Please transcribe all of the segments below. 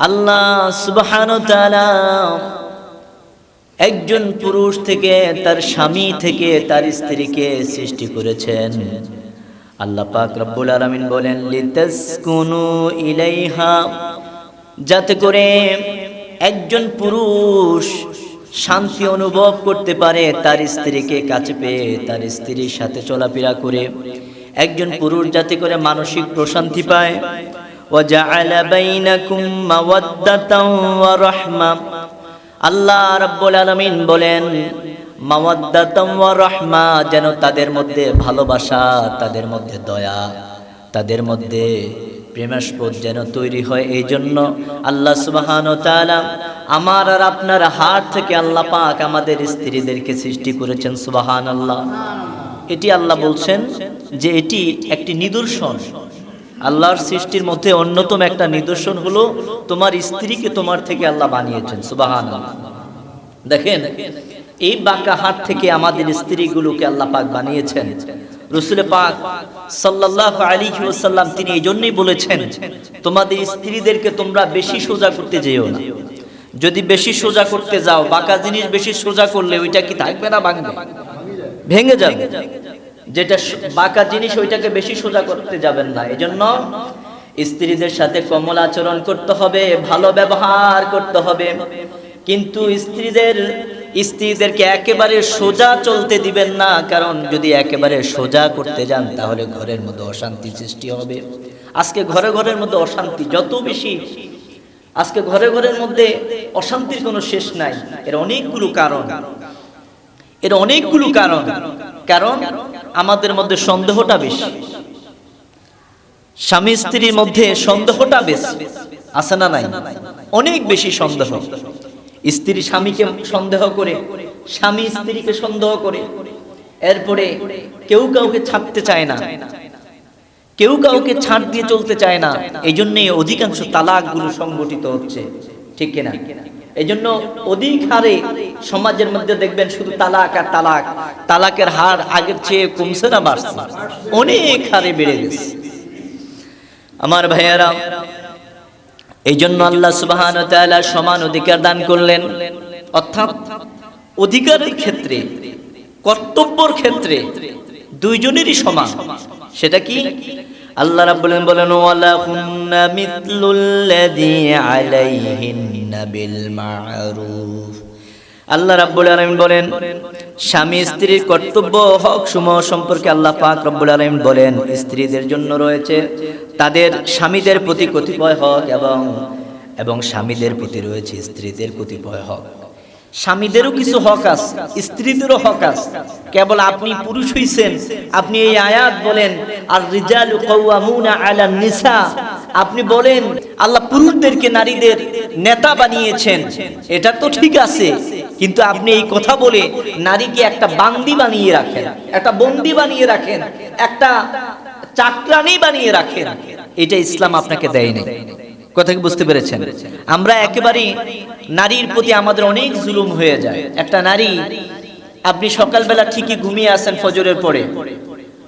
আল্লাহ সুবহান একজন পুরুষ থেকে তার স্বামী থেকে তার স্ত্রীকে সৃষ্টি করেছেন। আল্লাহ পাক রব্বুল আলামিন বলেন, লিতাসকুনু ইলাইহা যাতে করে একজন পুরুষ শান্তি অনুভব করতে পারে, তার স্ত্রীকে কাছে পেয়ে তার স্ত্রীর সাথে চলাফেরা করে। একজন পুরুষ যাতে করে মানসিক প্রশান্তি পায় وجعل بينكم مودة ورحمة আল্লাহ রাব্বুল আলামিন বলেন মাওয়াদ্দাতাম ওয়া রাহমা যেন তাদের মধ্যে ভালোবাসা তাদের মধ্যে দয়া তাদের মধ্যে প্রেমাস্পদ যেন তৈরি হয় এই জন্য আল্লাহ সুবহান তাআলা আমার আর আপনার হাত থেকে আল্লাহ পাক আমাদের স্ত্রীদেরকে সৃষ্টি করেছেন সুবহান আল্লাহ এটি আল্লাহ বলছেন যে এটি একটি নিদর্শন আল্লাহর সৃষ্টির মধ্যে অন্যতম একটা নিদর্শন হলো তোমার স্ত্রীকে তোমার থেকে আল্লাহ বানিয়েছেন সুবাহান দেখেন, এই বাঁকা হাত থেকে আমাদের স্ত্রীগুলোকে আল্লাহ পাক বানিয়েছেন। রসুল পাক সাল্লাহ আলী ওসাল্লাম তিনি এই জন্যই বলেছেন, তোমাদের স্ত্রীদেরকে তোমরা বেশি সোজা করতে যেও না। যদি বেশি সোজা করতে যাও, বাঁকা জিনিস বেশি সোজা করলে ওইটা কি থাকবে না ভাঙবে? ভেঙে যাবে। যেটা বাঁকা জিনিস, ওইটাকে বেশি সোজা করতে যাবেন না। এজন্য স্ত্রীদের সাথে কমল আচরণ করতে হবে, ভালো ব্যবহার করতে হবে। কিন্তু স্ত্রীদের, স্ত্রীদেরকে একেবারে সোজা চলতে দিবেন না, কারণ যদি একেবারে সোজা করতে যান, তাহলে ঘরের মধ্যে অশান্তি সৃষ্টি হবে। আজকে ঘরে ঘরের মধ্যে অশান্তি যত বেশি, আজকে ঘরে ঘরের মধ্যে অশান্তির কোনো শেষ নাই। এর অনেকগুলো কারণ। এর অনেকগুলো কারণ। কারণ আমাদের মধ্যে সন্দেহটা বেশি। স্বামী স্ত্রীর মধ্যে সন্দেহটা বেশি। আছে না নাই? অনেক বেশি সন্দেহ। স্ত্রী স্বামীকে সন্দেহ করে, স্বামী স্ত্রীকে সন্দেহ করে। এরপরে কেউ কাউকে ছাড়তে চায় না। কেউ কাউকে ছাড় দিয়ে চলতে চায় না। এই জন্যই অধিকাংশ তালাকগুলো সংগঠিত হচ্ছে। ঠিক কিনা? এই জন্য অধিক হারে সমাজের মধ্যে দেখবেন শুধু তালাক আর তালাক। তালাকের হার আগের চেয়ে কমছে না, বাড়ছে। অনেক হারে বেড়ে গেছে। আমার ভাইয়ারা এই জন্য আল্লাহ সুবহান সমান অধিকার দান করলেন। অর্থাৎ অধিকারের ক্ষেত্রে, কর্তব্যর ক্ষেত্রে দুইজনেরই সমান। সেটা কি? আল্লাহ রাব্বুল আলামিন বলেন, ওয়ালা হুন্না মিথলুল্লাযী আলাইহিন্না বিল মা'রুফ আল্লাহ রাব্বুল আলামিন বলেন, স্বামী স্ত্রীর কর্তব্য, হক সমূহ সম্পর্কে আল্লাহ পাক রব্বুল আলামিন বলেন, স্ত্রীদের জন্য রয়েছে তাদের স্বামীদের প্রতি কতিপয় হক এবং এবং স্বামীদের প্রতি রয়েছে স্ত্রীদের কতিপয় হক। স্বামীদেরও কিছু হক আছে, স্ত্রীদেরও হক আছে। কেবল আপনি পুরুষ হইছেন, আপনি এই আয়াত বলেন আর রিজাল আলা নিসা আপনি বলেন, আল্লাহ পুরুষদেরকে নারীদের নেতা বানিয়েছেন। এটা তো ঠিক আছে, কিন্তু আপনি এই কথা বলে নারীকে একটা বান্দি বানিয়ে রাখেন, একটা বন্দি বানিয়ে রাখেন, একটা চাকরানি বানিয়ে রাখেন। এটা ইসলাম আপনাকে দেয়নি। কথা কি বুঝতে পেরেছেন? আমরা একেবারে নারীর প্রতি আমাদের অনেক জুলুম হয়ে যায়। একটা নারী আপনি সকালবেলা ঠিকই ঘুমিয়ে আসেন ফজরের পরে।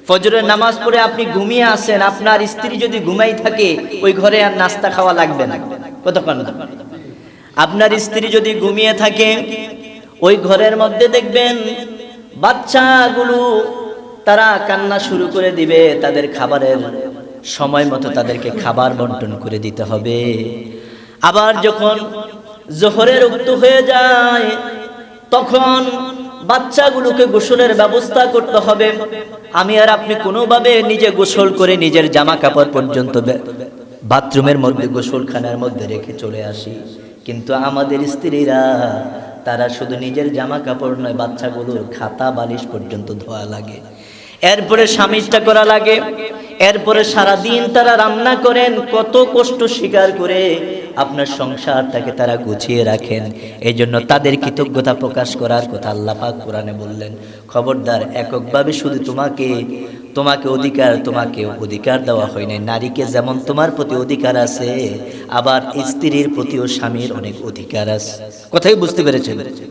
ফজরের নামাজ পড়ে আপনি ঘুমিয়ে আসেন আপনার স্ত্রী যদি ঘুমাই থাকে ওই ঘরে আর নাস্তা খাওয়া লাগবে না। কতক্ষণ না। আপনার স্ত্রী যদি ঘুমিয়ে থাকে ওই ঘরের মধ্যে দেখবেন বাচ্চাগুলো তারা কান্না শুরু করে দিবে তাদের খাবারের। সময় মতো তাদেরকে খাবার বন্টন করে দিতে হবে। আবার যখন জোহরের উক্ত হয়ে যায়, তখন বাচ্চাগুলোকে গোসলের ব্যবস্থা করতে হবে। আমি আর আপনি কোনোভাবে নিজে গোসল করে নিজের জামা কাপড় পর্যন্ত বাথরুমের মধ্যে, গোসলখানার মধ্যে রেখে চলে আসি। কিন্তু আমাদের স্ত্রীরা, তারা শুধু নিজের জামা কাপড় নয়, বাচ্চাগুলোর খাতা বালিশ পর্যন্ত ধোয়া লাগে। এরপরে স্বামীরটা করা লাগে। এরপরে সারাদিন তারা রান্না করেন, কত কষ্ট স্বীকার করে আপনার সংসারটাকে তারা গুছিয়ে রাখেন। এই জন্য তাদের কৃতজ্ঞতা প্রকাশ করার কথা আল্লাহ পাক কোরআনে বললেন, খবরদার, এককভাবে শুধু তোমাকে তোমাকে অধিকার তোমাকে অধিকার দেওয়া হয়নি। নারীকে যেমন তোমার প্রতি অধিকার আছে, আবার স্ত্রীর প্রতিও স্বামীর অনেক অধিকার আছে। কথাই বুঝতে পেরেছেন?